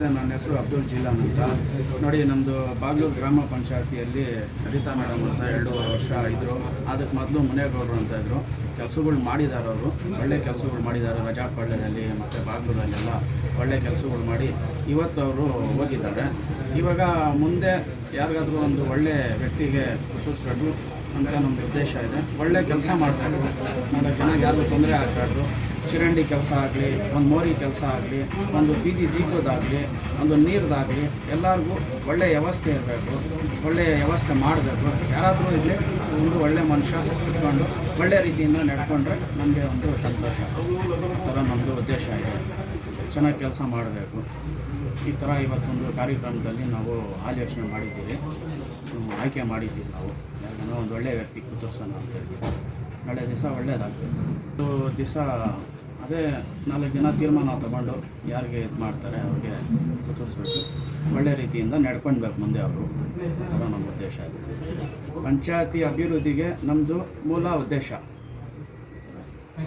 ನನ್ನ ಹೆಸರು ಅಬ್ದುಲ್ ಜಿಲಾನ್ ಅಂತ. ನೋಡಿ ನಮ್ಮದು ಬಾಗ್ಲೂರು ಗ್ರಾಮ ಪಂಚಾಯತಿಯಲ್ಲಿ ಹರಿತಾ ಮೇಡಮ್ ಅಂತ ಎರಡೂವರೆ ವರ್ಷ ಇದ್ದರು ಅದಕ್ಕೆ ಮೊದಲು ಮುನೇಗೌಡರು ಅಂತ ಇದ್ದರು ಕೆಲಸಗಳು ಮಾಡಿದ್ದಾರೆ ಅವರು. ಒಳ್ಳೆ ಕೆಲಸಗಳು ಮಾಡಿದ್ದಾರೆ ರಜಾಪಳ್ಳ್ಯದಲ್ಲಿ ಮತ್ತು ಬಾಗ್ಲೂರಲ್ಲೆಲ್ಲ ಒಳ್ಳೆ ಕೆಲಸಗಳು ಮಾಡಿ ಇವತ್ತು ಅವರು ಹೋಗಿದ್ದಾರೆ. ಇವಾಗ ಮುಂದೆ ಯಾರಿಗಾದ್ರೂ ಒಂದು ಒಳ್ಳೆ ವ್ಯಕ್ತಿಗೆ ಗುರುತಿಸ್ಬೇಕು ಅಂತ ನಮ್ಮ ಉದ್ದೇಶ ಇದೆ. ಒಳ್ಳೆ ಕೆಲಸ ಮಾಡಬೇಕು ನಾಲ್ಕು ಜನ ಯಾರಿಗೂ ತೊಂದರೆ ಆಗಬಾರ್ದು ಚಿರಂಡಿ ಕೆಲಸ ಆಗಲಿ, ಒಂದು ಮೋರಿ ಕೆಲಸ ಆಗಲಿ, ಒಂದು ಬೀದಿ ದೀಪದಾಗಲಿ, ಒಂದು ನೀರದಾಗಲಿ, ಎಲ್ಲರಿಗೂ ಒಳ್ಳೆಯ ವ್ಯವಸ್ಥೆ ಇರಬೇಕು ಒಳ್ಳೆಯ ವ್ಯವಸ್ಥೆ ಮಾಡಬೇಕು. ಯಾರಾದರೂ ಇಲ್ಲಿ ಒಂದು ಒಳ್ಳೆಯ ಮನುಷ್ಯ ಇಟ್ಕೊಂಡು ಒಳ್ಳೆಯ ರೀತಿಯಿಂದ ನಡ್ಕೊಂಡ್ರೆ ನಮಗೆ ಒಂದು ಸಂತೋಷ. ಆ ಥರ ನಮ್ಮದು ಉದ್ದೇಶ ಇದೆ. ಚೆನ್ನಾಗಿ ಕೆಲಸ ಮಾಡಬೇಕು. ಈ ಥರ ಇವತ್ತೊಂದು ಕಾರ್ಯಕ್ರಮದಲ್ಲಿ ನಾವು ಆಲೋಚನೆ ಮಾಡಿದ್ದೀವಿ. ಆಯ್ಕೆ ಮಾಡಿದ್ದೀವಿ ನಾವು. ಯಾಕಂದರೆ ಒಂದು ಒಳ್ಳೆಯ ವ್ಯಕ್ತಿ ಕುತರ್ಸೋಣ ಅಂತ ಹೇಳಿ ನಾಳೆ ದಿವಸ ಒಳ್ಳೇದಾಗಬೇಕು ದಿವಸ ಅದೇ ನಾಲ್ಕು ಜನ ತೀರ್ಮಾನ ತಗೊಂಡು ಯಾರಿಗೆ ಇದು ಮಾಡ್ತಾರೆ ಅವ್ರಿಗೆ ಕುದುರಿಸ್ಬೇಕು ಒಳ್ಳೆ ರೀತಿಯಿಂದ ನಡ್ಕೊಳ್ಬೇಕು ಮುಂದೆ ಅವರು. ಆ ನಮ್ಮ ಉದ್ದೇಶ ಇದೆ ಪಂಚಾಯತಿ ಅಭಿವೃದ್ಧಿಗೆ ನಮ್ಮದು ಮೂಲ ಉದ್ದೇಶ.